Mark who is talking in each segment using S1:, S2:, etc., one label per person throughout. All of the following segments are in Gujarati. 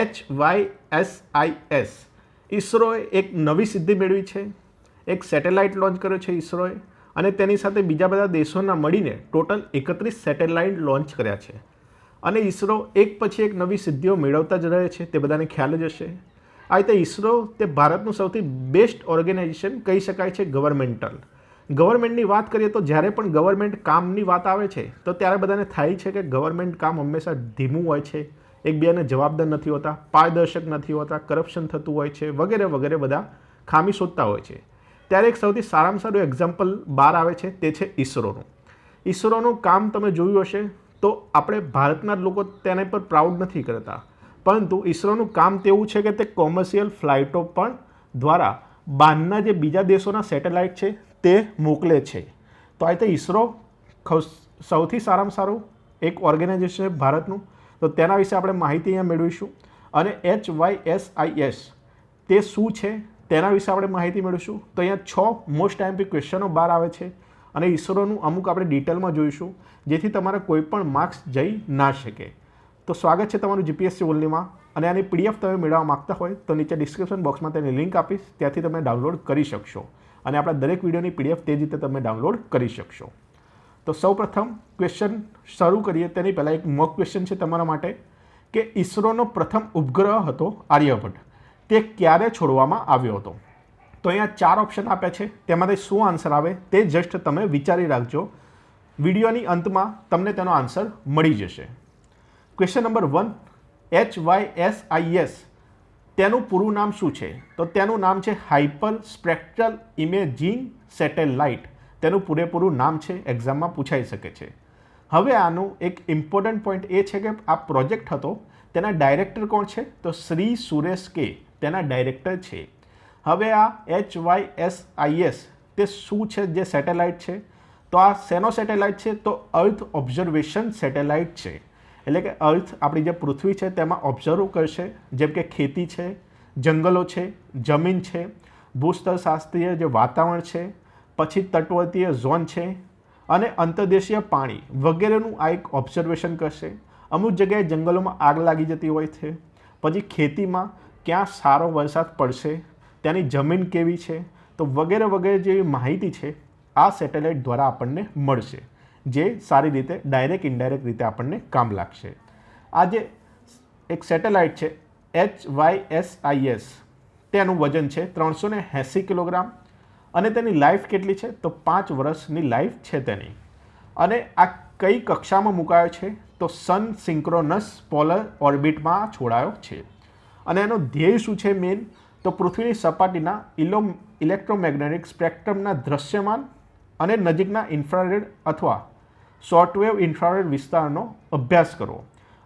S1: H Y S I S ઇસરોએ એક નવી સિદ્ધિ મેળવી છે. એક સેટેલાઇટ લોન્ચ કર્યો છે ઇસરોએ અને તેની સાથે બીજા બધા દેશોના મળીને ટોટલ એકત્રીસ સેટેલાઇટ લોન્ચ કર્યા છે. અને ઇસરો એક પછી એક નવી સિદ્ધિઓ મેળવતા જ રહે છે, તે બધાને ખ્યાલ જ હશે. આ રીતે ઇસરો તે ભારતનું સૌથી બેસ્ટ ઓર્ગેનાઇઝેશન કહી શકાય છે ગવર્મેન્ટલ. ગવર્મેન્ટની વાત કરીએ તો જ્યારે પણ ગવર્મેન્ટ કામની વાત આવે છે, તો ત્યારે બધાને થાય છે કે ગવર્મેન્ટ કામ હંમેશા ધીમું હોય છે. એકબીજાને જવાબદાર નથી હોતા, પારદર્શક નથી હોતા કરપ્શન થતું હોય છે, વગેરે વગેરે બધા ખામી શોધતા હોય છે. ત્યારે એક સૌથી સારામાં સારું એક્ઝામ્પલ બહાર આવે છે તે છે ઈસરોનું. ઈસરોનું કામ તમે જોયું હશે તો આપણે ભારતના લોકો તેના પર પ્રાઉડ નથી કરતા. પરંતુ ઈસરોનું કામ તેવું છે કે તે કોમર્શિયલ ફ્લાઇટો પણ દ્વારા બહારના જે બીજા દેશોના સેટેલાઇટ છે તે મોકલે છે. તો આ રીતે ઈસરો સૌથી સારામાં સારું એક ઓર્ગેનાઇઝેશન છે ભારતનું. તો તેના વિશે આપણે માહિતી અહીંયા મેળવીશું. અને H Y S I S તે શું છે? તેના વિશે આપણે માહિતી મેળવીશું. તો અહીંયા છ મોસ્ટ ટાઈમપી ક્વેશ્ચનો બહાર આવે છે. અને ઈસરોનું અમુક આપણે ડિટેલમાં જોઈશું, જેથી તમારે કોઈ પણ માર્ક્સ જઈ ના શકે. તો સ્વાગત છે તમારું જીપીએસસી ઓનલીમાં. અને આની પીડીએફ તમે મેળવવા માગતા હોય, તો નીચે ડિસ્ક્રિપ્શન બોક્સમાં તેની લિંક આપીશ. ત્યાંથી તમે ડાઉનલોડ કરી શકશો. અને આપણા દરેક વિડીયોની પીડીએફ તે જ રીતે તમે ડાઉનલોડ કરી શકશો. તો સૌપ્રથમ ક્વેશ્ચન શરૂ કરીએ. તેની પહેલાં એક મોક ક્વેશ્ચન છે તમારા માટે કે ઇસરોનો પ્રથમ ઉપગ્રહ હતો આર્યભટ્ટ. તે ક્યારે છોડવામાં આવ્યો હતો? તો અહીંયા ચાર ઓપ્શન આપ્યા છે. તેમાંથી શું આન્સર આવે તે જસ્ટ તમે વિચારી રાખજો. વિડીયોની અંતમાં તમને તેનો આન્સર મળી જશે. Question number one H Y S I S તેનું પૂરું નામ શું છે? તો તેનું નામ છે હાઇપર સ્પેક્ટ્રલ ઇમેજિંગ સેટેલાઇટ તેનું પૂરેપૂરું નામ છે એક્ઝામમાં પૂછાઈ શકે છે. હવે આનું એક ઇમ્પોર્ટન્ટ પોઈન્ટ એ છે કે આ પ્રોજેક્ટ હતો, તેના ડાયરેક્ટર કોણ છે? તો શ્રી સુરેશ કે, તેના ડાયરેક્ટર છે. હવે આ H Y S I S તે શું છે? જે સેટેલાઇટ છે? તો આ શેનો સેટેલાઇટ છે? તો અર્થ ઓબ્ઝર્વેશન સેટેલાઇટ છે. એટલે કે અર્થ આપણી જે પૃથ્વી છે, તેમાં ઓબ્ઝર્વ કરશે, જેમ કે ખેતી છે, જંગલો છે, જમીન છે, ભૂસ્તરશાસ્ત્રીય જે વાતાવરણ છે પછી તટવર્તીય ઝોન છે અને અંતર્દેશીય પાણી વગેરેનું આ એક ઓબ્ઝર્વેશન કરશે. અમુક જગ્યાએ જંગલોમાં આગ લાગી જતી હોય છે. પછી ખેતીમાં ક્યાં સારો વરસાદ પડશે, ત્યાંની જમીન કેવી છે, તો વગેરે વગેરે જેવી માહિતી છે આ સેટેલાઇટ દ્વારા આપણને મળશે, જે સારી રીતે ડાયરેક્ટ ઇનડાયરેક્ટ રીતે આપણને કામ લાગશે. આ જે એક સેટેલાઇટ છે H Y S I S તેનું વજન છે ત્રણસો ને એંસી કિલોગ્રામ. અને તેની લાઈફ કેટલી છે? તો પાંચ વર્ષની લાઈફ છે તેની. અને આ કઈ કક્ષામાં મુકાયો છે? તો સન સિંક્રોનસ પોલર ઓર્બિટમાં છોડાયો છે. અને એનો ધ્યેય શું છે મેઇન તો પૃથ્વીની સપાટીના ઇલો ઇલેક્ટ્રોમેગ્નેટિક સ્પેક્ટ્રમના દૃશ્યમાન અને નજીકના ઇન્ફ્રારેડ અથવા શોર્ટવેવ ઇન્ફ્રારેડ વિસ્તારનો અભ્યાસ કરવો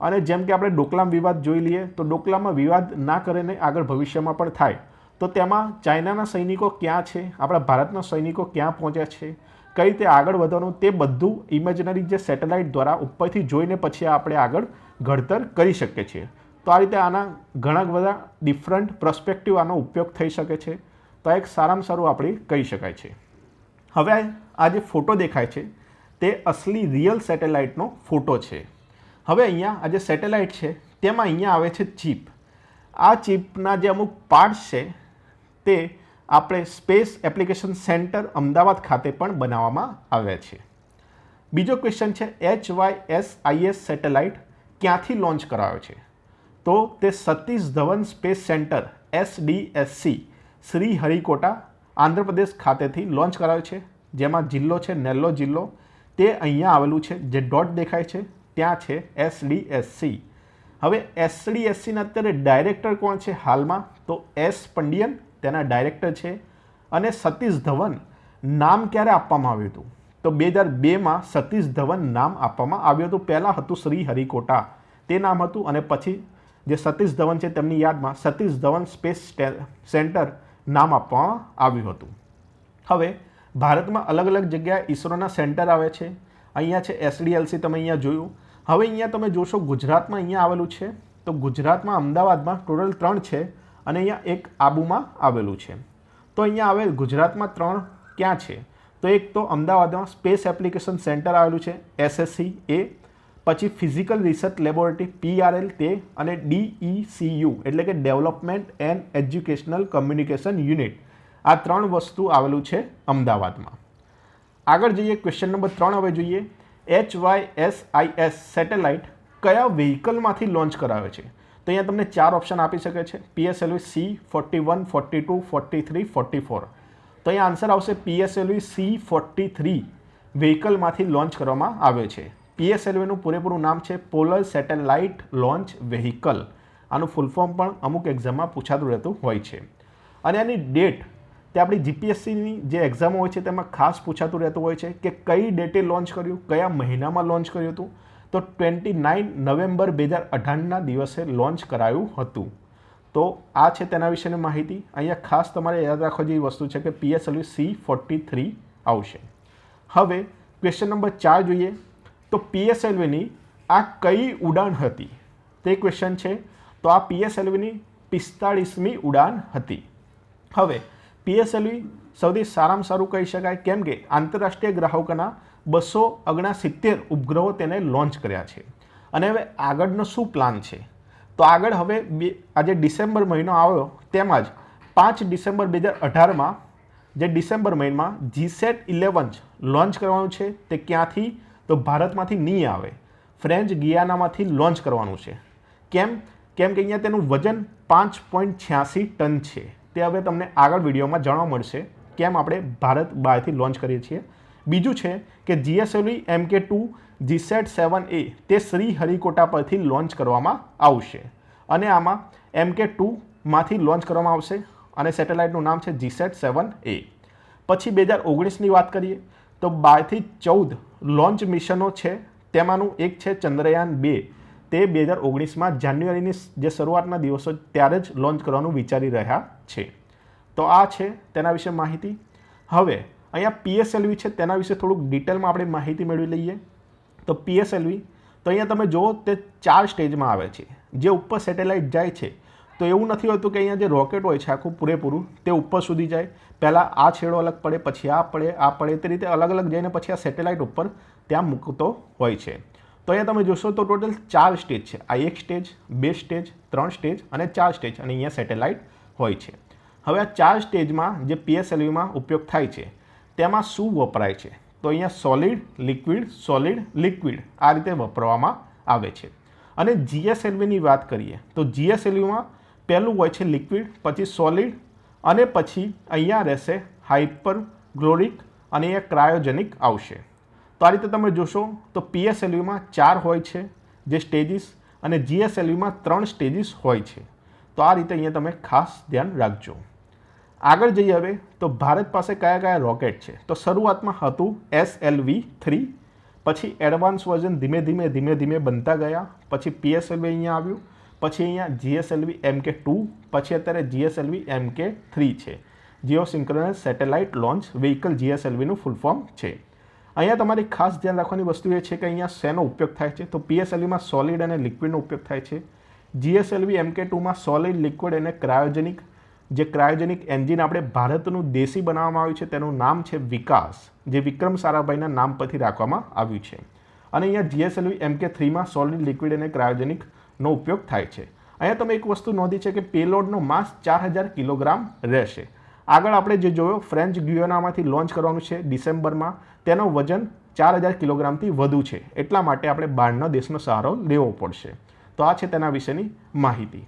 S1: અને જેમ કે આપણે ડોકલામ વિવાદ જોઈ લઈએ, તો ડોકલામમાં વિવાદ ના કરીને આગળ ભવિષ્યમાં પણ થાય. તો તેમાં ચાઇનાના સૈનિકો ક્યાં છે? આપણા ભારતના સૈનિકો ક્યાં પહોંચ્યા છે? કઈ રીતે આગળ વધવાનું? તે બધું ઇમેજનરી જે સેટેલાઇટ દ્વારા ઉપરથી જોઈને પછી આપણે આગળ ઘડતર કરી શકીએ છીએ. તો આ રીતે આના ઘણા બધા ડિફરન્ટ પ્રસ્પેક્ટિવ આનો ઉપયોગ થઈ શકે છે. તો એક સારામાં સારું આપણે કહી શકાય છે. હવે આ જે ફોટો દેખાય છે, તે અસલી રિયલ સેટેલાઇટનો ફોટો છે. હવે અહીંયા આ જે સેટેલાઇટ છે, તેમાં અહીંયા આવે છે ચીપ આ ચીપના જે અમુક પાર્ટ્સ છે તે આપણે સ્પેસ એપ્લિકેશન સેન્ટર અમદાવાદ ખાતે પણ બનાવવામાં આવ્યા છે. બીજો ક્વેશ્ચન છે H Y S IS satellite ક્યાંથી લોન્ચ કરાયો છે? તો તે Satish Dhawan space centre SDSC Sriharikota Andhra Pradesh ખાતેથી લોન્ચ કરાયો છે. જેમાં જિલ્લો છે, નેલ્લો જિલ્લો. તે અહીંયા આવેલું છે, જે ડોટ દેખાય છે, ત્યાં છે એસડીએસસી હવે એસડીએસસીના અત્યારે ડાયરેક્ટર કોણ છે હાલમાં? તો એસ પંડિયન તેના ડાયરેક્ટર છે અને સતીશ ધવન નામ ક્યારે આપવામાં આવ્યું હતું? તો બે હજાર બેમાં સતીશ ધવન નામ આપવામાં આવ્યું હતું. પહેલાં હતું શ્રી હરિકોટા. તે નામ હતું અને પછી જે સતીશ ધવન છે તેમની યાદમાં સતીશ ધવન સ્પેસ સેન્ટર નામ આપવામાં આવ્યું હતું. હવે ભારતમાં અલગ અલગ જગ્યાએ ઇસરોના સેન્ટર આવે છે. અહીંયા છે એસડીએલસી તમે અહીંયા જોયું. હવે અહીંયા તમે જોશો ગુજરાતમાં અહીંયા આવેલું છે. તો ગુજરાતમાં અમદાવાદમાં ટોટલ ત્રણ છે. અને અહીંયા એક આબુમાં આવેલું છે. તો અહીંયા આવેલ ગુજરાતમાં ત્રણ ક્યાં છે? તો એક તો અમદાવાદમાં સ્પેસ એપ્લિકેશન સેન્ટર આવેલું છે, એસએસસી એ. પછી ફિઝિકલ રિસર્ચ લેબોરેટરી પીઆરએલ તે અને ડીઈસીયુ એટલે કે development and educational communication unit. આ ત્રણ વસ્તુ આવેલું છે અમદાવાદમાં. આગળ જઈએ, ક્વેશ્ચન નંબર ત્રણ હવે જોઈએ. H Y S I S satellite કયા વ્હીકલમાંથી લોન્ચ કરાવે છે? તો અહીંયા તમને ચાર ઓપ્શન આપી શકે છે. PSLV C forty one forty two forty three forty four તો અહીંયા આન્સર આવશે પીએસએલવી સી ફોર્ટી થ્રી વ્હીકલમાંથી લોન્ચ કરવામાં આવે છે. પીએસએલવીનું પૂરેપૂરું નામ છે પોલર સેટેલાઇટ લોન્ચ વેહિકલ આનું ફૂલ ફોર્મ પણ અમુક એક્ઝામમાં પૂછાતું રહેતું હોય છે. અને આની ડેટ તે આપણી જીપીએસસીની જે એક્ઝામો હોય છે તેમાં ખાસ પૂછાતું રહેતું હોય છે કે કઈ ડેટે લોન્ચ કર્યું, કયા મહિનામાં લોન્ચ કર્યું હતું તો ટ્વેન્ટી નાઇન નવેમ્બર બે હજાર અઢારના દિવસે લોન્ચ કરાયું હતું. તો આ છે તેના વિશેની માહિતી. અહીંયા ખાસ તમારે યાદ રાખવા જેવી વસ્તુ છે કે પીએસએલવી સી ફોર્ટી થ્રી આવશે. હવે ક્વેશ્ચન નંબર ચાર જોઈએ. તો પીએસએલવીની આ કઈ ઉડાન હતી? તે ક્વેશ્ચન છે. તો આ પીએસએલવીની પિસ્તાળીસમી ઉડાન હતી. હવે પીએસએલવી સૌથી સારામાં સારું કહી શકાય કેમ કે આંતરરાષ્ટ્રીય ગ્રાહકોના બસો સિત્તેર ઉપગ્રહો તેને લોન્ચ કર્યા છે. અને હવે આગળનો શું પ્લાન છે? તો આગળ હવે બે, આજે ડિસેમ્બર મહિનો આવ્યો, તેમજ પાંચ ડિસેમ્બર બે હજાર અઢારમાં જે ડિસેમ્બર મહિનામાં જીસેટ ઇલેવન લોન્ચ કરવાનું છે, તે ક્યાંથી? તો ભારતમાંથી નહીં આવે. ફ્રેન્ચ ગિયાનામાંથી લોન્ચ કરવાનું છે. કેમ? કેમ કે અહીંયા તેનું વજન પાંચ પોઈન્ટ છ્યાસી ટન છે. તે હવે તમને આગળ વિડીયોમાં જાણવા મળશે. કેમ આપણે ભારત બહારથી લોન્ચ કરીએ છીએ? બીજું છે કે જીએસએલવી એમ કે ટુ જીસેટ સેવન એ તે શ્રી હરિકોટા પરથી લોન્ચ કરવામાં આવશે. અને આમાં એમ કે ટુમાંથી લોન્ચ કરવામાં આવશે અને સેટેલાઇટનું નામ છે જીસેટ સેવન એ પછી બે હજાર ઓગણીસની વાત કરીએ, તો બારથી ચૌદ લોન્ચ મિશનો છે, તેમાંનું એક છે ચંદ્રયાન બે. તે બે હજાર ઓગણીસમાં જાન્યુઆરીની જે શરૂઆતના દિવસો ત્યારે જ લોન્ચ કરવાનું વિચારી રહ્યા છે. તો આ છે તેના વિશે માહિતી. હવે, અહીંયા પીએસએલવી છે તેના વિશે થોડુંક ડિટેલમાં આપણે માહિતી મેળવી લઈએ. તો પીએસએલવી તો અહીંયા તમે જુઓ તે ચાર સ્ટેજમાં આવે છે. જે ઉપર સેટેલાઇટ જાય છે. તો એવું નથી હોતું કે અહીંયા જે રોકેટ હોય છે આખું પૂરેપૂરું, તે ઉપર સુધી જાય. પહેલાં આ છેડો અલગ પડે, પછી આ પડે આ પડે, તે રીતે અલગ અલગ જઈને પછી આ સેટેલાઇટ ઉપર ત્યાં મૂકતો હોય છે. તો અહીંયા તમે જોશો તો ટોટલ ચાર સ્ટેજ છે. આ એક સ્ટેજ બે સ્ટેજ ત્રણ સ્ટેજ અને ચાર સ્ટેજ અને અહીંયા સેટેલાઇટ હોય છે. હવે આ ચાર સ્ટેજમાં જે પીએસએલવીમાં ઉપયોગ થાય છે, તેમાં શું વપરાય છે? તો અહીંયા સોલિડ લિક્વિડ સોલિડ લિક્વિડ આ રીતે વપરાવામાં આવે છે. અને જીએસએલવીની વાત કરીએ, તો જીએસએલવીમાં પહેલું હોય છે લિક્વિડ પછી સોલિડ અને પછી અહીંયા રહેશે હાઇપર ગ્લોરિક અને અહીંયા ક્રાયોજેનિક આવશે. તો આ રીતે તમે જોશો, તો પીએસએલવીમાં ચાર હોય છે જે સ્ટેજીસ અને જીએસએલવીમાં ત્રણ સ્ટેજીસ હોય છે. તો આ રીતે અહીંયા તમે ખાસ ધ્યાન રાખજો. આગળ જઈએ હવે, તો ભારત પાસે કયા કયા રોકેટ છે? તો શરૂઆતમાં હતું એસ એલ વી થ્રી પછી એડવાન્સ વર્ઝન ધીમે ધીમે ધીમે ધીમે બનતા ગયા, પછી પીએસએલવી અહીંયા આવ્યું, પછી અહીંયા જીએસએલવી એમ કે ટુ પછી અત્યારે જીએસએલવી એમ કે થ્રી છે geosynchronous satellite launch vehicle જીએસએલવીનું ફૂલ ફોર્મ છે. અહીંયા તમારી ખાસ ધ્યાન રાખવાની વસ્તુ એ છે કે અહીંયા શેનો ઉપયોગ થાય છે? તો પીએસએલવીમાં સોલિડ અને લિક્વિડનો ઉપયોગ થાય છે. જીએસએલવી એમ કે ટુમાં સોલિડ લિક્વિડ અને ક્રાયોજેનિક જે ક્રાયોજેનિક એન્જિન આપણે ભારતનું દેશી બનાવવામાં આવ્યું છે, તેનું નામ છે વિકાસ, જે વિક્રમ સારાભાઈના નામ પરથી રાખવામાં આવ્યું છે. અને અહીંયા જીએસએલવી એમ કે થ્રીમાં સોલિડ લિક્વિડ અને ક્રાયોજેનિકનો ઉપયોગ થાય છે. અહીંયા તમે એક વસ્તુ નોંધી છે કે પેલોડનો માસ ચાર હજાર કિલોગ્રામ રહેશે. આગળ આપણે જે જોયો, ફ્રેન્ચ ગ્યુયોનામાંથી લોન્ચ કરવાનું છે ડિસેમ્બરમાં, તેનો વજન ચાર હજાર કિલોગ્રામથી વધુ છે. એટલા માટે આપણે બહારના દેશનો સહારો લેવો પડશે. તો આ છે તેના વિશેની માહિતી.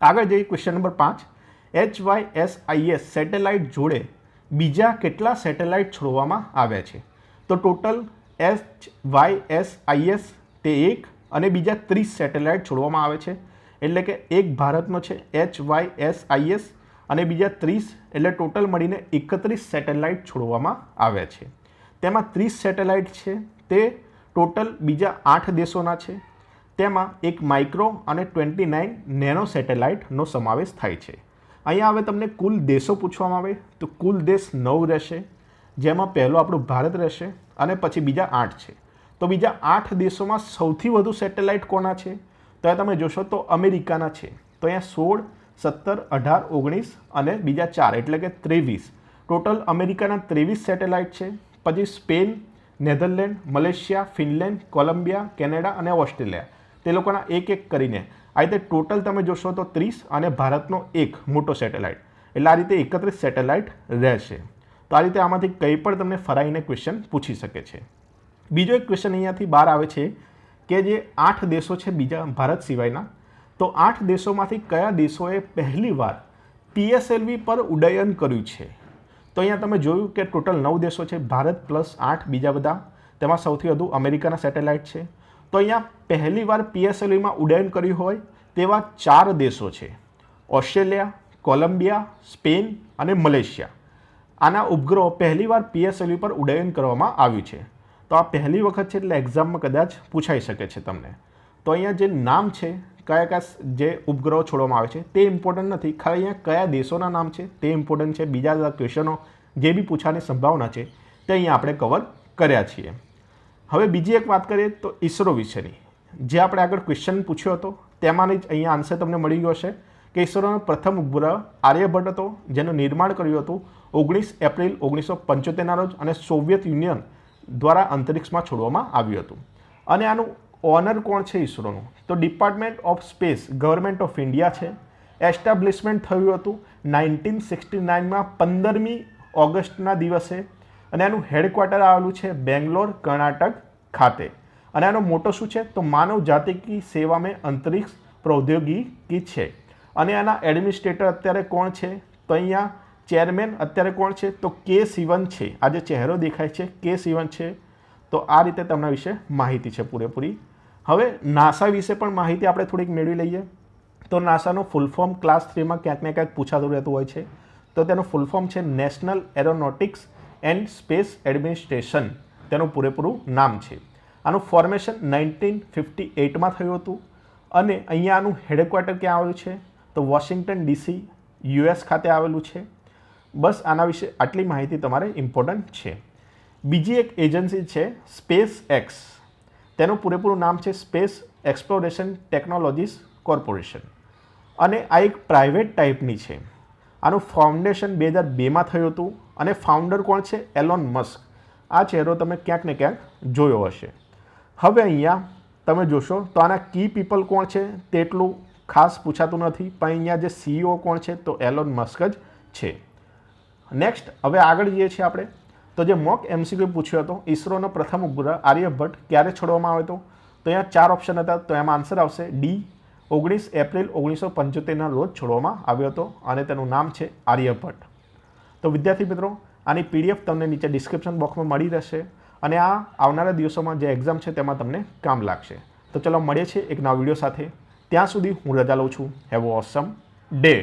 S1: આગળ જઈએ ક્વેશ્ચન નંબર પાંચ. H Y S IS satellite જોડે બીજા કેટલા સેટેલાઇટ છોડવામાં આવ્યા છે? તો total H Y S IS તે એક અને બીજા ત્રીસ સેટેલાઇટ છોડવામાં આવે છે. એટલે કે એક ભારતનો છે એચ વાય એસ આઈએસ અને બીજા ત્રીસ, એટલે ટોટલ મળીને એકત્રીસ સેટેલાઇટ છોડવામાં આવ્યા છે. તેમાં ત્રીસ સેટેલાઇટ છે, તે ટોટલ બીજા આઠ દેશોના છે. તેમાં એક માઇક્રો અને ટ્વેન્ટી નાઇન નેનો સેટેલાઇટનો સમાવેશ થાય છે. અહીંયા હવે તમને કુલ દેશો પૂછવામાં આવે તો કુલ દેશ નવ રહેશે, જેમાં પહેલો આપણું ભારત રહેશે અને પછી બીજા આઠ છે. તો બીજા આઠ દેશોમાં સૌથી વધુ સેટેલાઇટ કોના છે? તો તમે જોશો તો અમેરિકાના છે. તો અહીંયા સોળ, સત્તર, અઢાર, ઓગણીસ અને બીજા ચાર, એટલે કે ત્રેવીસ. ટોટલ અમેરિકાના ત્રેવીસ સેટેલાઇટ છે. પછી Spain, Netherlands, Malaysia, Finland, Colombia, Canada અને ઓસ્ટ્રેલિયા. તે લોકોના એક એક કરીને. આ રીતે ટોટલ તમે જોશો તો ત્રીસ અને ભારતનો એક મોટો સેટેલાઇટ એટલે આ રીતે એકત્રીસ સેટેલાઇટ રહેશે. તો આ રીતે આમાંથી કંઈ પણ તમને ફરાઈને ક્વેશ્ચન પૂછી શકે છે. બીજો એક ક્વેશ્ચન અહીંયાથી બહાર આવે છે કે જે આઠ દેશો છે બીજા ભારત સિવાયના, તો આઠ દેશોમાંથી કયા દેશોએ પહેલીવાર પીએસએલવી પર ઉડ્ડયન કર્યું છે? તો અહીંયા તમે જોયું કે ટોટલ નવ દેશો છે, ભારત પ્લસ આઠ બીજા બધા. તેમાં સૌથી વધુ અમેરિકાના સેટેલાઇટ છે તો અહીંયા પહેલીવાર પીએસએલવીમાં ઉડ્ડયન કર્યું હોય તેવા ચાર દેશો છે. ઓસ્ટ્રેલિયા, કોલંબિયા, સ્પેન અને મલેશિયા. આના ઉપગ્રહો પહેલીવાર પીએસએલવી પર ઉડ્ડયન કરવામાં આવ્યું છે. તો આ પહેલી વખત છે એટલે એક્ઝામમાં કદાચ પૂછાઈ શકે છે તમને. તો અહીંયા જે નામ છે, કયા કયા જે ઉપગ્રહો છોડવામાં આવે છે તે ઇમ્પોર્ટન્ટ નથી. ખાલી અહીંયા કયા દેશોના નામ છે તે ઇમ્પોર્ટન્ટ છે. બીજા બધા ક્વેશ્ચનો જે બી પૂછવાની સંભાવના છે તે અહીંયા આપણે કવર કર્યા છીએ. હવે બીજી એક વાત કરીએ તો ઈસરો વિશેની. જે આપણે આગળ ક્વેશ્ચન પૂછ્યો હતો, તેમાંની જ અહીંયા આન્સર તમને મળી ગયો છે કે ઈસરોનો પ્રથમ ઉપગ્રહ આર્યભટ્ટ હતો, જેનું નિર્માણ કર્યું હતું ઓગણીસ એપ્રિલ ઓગણીસો પંચોતેરના રોજ અને સોવિયત યુનિયન દ્વારા અંતરિક્ષમાં છોડવામાં આવ્યું હતું. અને આનું ઓનર કોણ છે ઈસરોનું? તો department of space government of India છે. એસ્ટાબ્લિશમેન્ટ થયું હતું નાઇન્ટીન સિક્સટી નાઇનમાં પંદરમી ઓગસ્ટના દિવસે. અને આનું હેડક્વાર્ટર આવેલું છે બેંગ્લોર, કર્ણાટક ખાતે. અને આનો મોટો શું છે? તો માનવ જાતિ કી સેવા મેં અંતરિક્ષ પ્રૌદ્યોગિકી છે. અને આના એડમિનિસ્ટ્રેટર અત્યારે કોણ છે? તો અહીંયા ચેરમેન અત્યારે કોણ છે? તો કે સિવન છે. આ જે ચહેરો દેખાય છે, કે સિવન છે. તો આ રીતે તેમના વિશે માહિતી છે પૂરેપૂરી. હવે નાસા વિશે પણ માહિતી આપણે થોડીક મેળવી લઈએ. તો નાસાનું ફૂલ ફોર્મ ક્લાસ થ્રીમાં ક્યાંક ને ક્યાંક પૂછાતું રહેતું હોય છે. તો તેનું ફૂલ ફોર્મ છે national aeronautics and space administration, તેનું પૂરેપૂરું નામ છે. આનું ફોર્મેશન નાઇન્ટીન ફિફ્ટી એઇટમાં થયું હતું અને અહીંયા આનું હેડક્વાર્ટર ક્યાં આવેલું છે? તો વોશિંગ્ટન ડીસી, યુએસ ખાતે આવેલું છે. બસ આના વિશે આટલી માહિતી તમારે ઇમ્પોર્ટન્ટ છે. બીજી એક એજન્સી છે સ્પેસ એક્સ. તેનું પૂરેપૂરું નામ છે સ્પેસ એક્સપ્લોરેશન ટેકનોલોજીસ કોર્પોરેશન. અને આ એક પ્રાઇવેટ ટાઈપની છે. આનું ફાઉન્ડેશન બે હજાર બેમાં થયું હતું અને ફાઉન્ડર કોણ છે? એલોન મસ્ક આ ચહેરો તમે ક્યાંક ને ક્યાંક જોયો હશે. હવે અહીંયા તમે જોશો તો આના કી પીપલ કોણ છે? તેટલું ખાસ પૂછાતું નથી, પણ અહીંયા જે સીઈઓ કોણ છે તો એલોન મસ્ક જ છે. નેક્સ્ટ હવે આગળ જઈએ છીએ આપણે. તો જે મોક એમસીક્યુ પૂછ્યો હતો ઈસરોનો પ્રથમ ઉપગ્રહ આર્યભટ્ટ ક્યારે છોડવામાં આવ્યો હતો? તો અહીંયા ચાર ઓપ્શન હતા, તો એમાં આન્સર આવશે ડી ઓગણીસ એપ્રિલ ઓગણીસો પંચોતેરના રોજ છોડવામાં આવ્યો હતો અને તેનું નામ છે આર્યભટ્ટ. તો વિદ્યાર્થી મિત્રો, આની પીડીએફ તમને નીચે ડિસ્ક્રિપ્શન બોક્સમાં મળી રહેશે અને આ આવનારા દિવસોમાં જે એક્ઝામ છે તેમાં તમને કામ લાગશે. તો ચલો મળીએ છીએ એક નવા વીડિયો સાથે. ત્યાં સુધી હું રજા લઉં છું. Have Osam day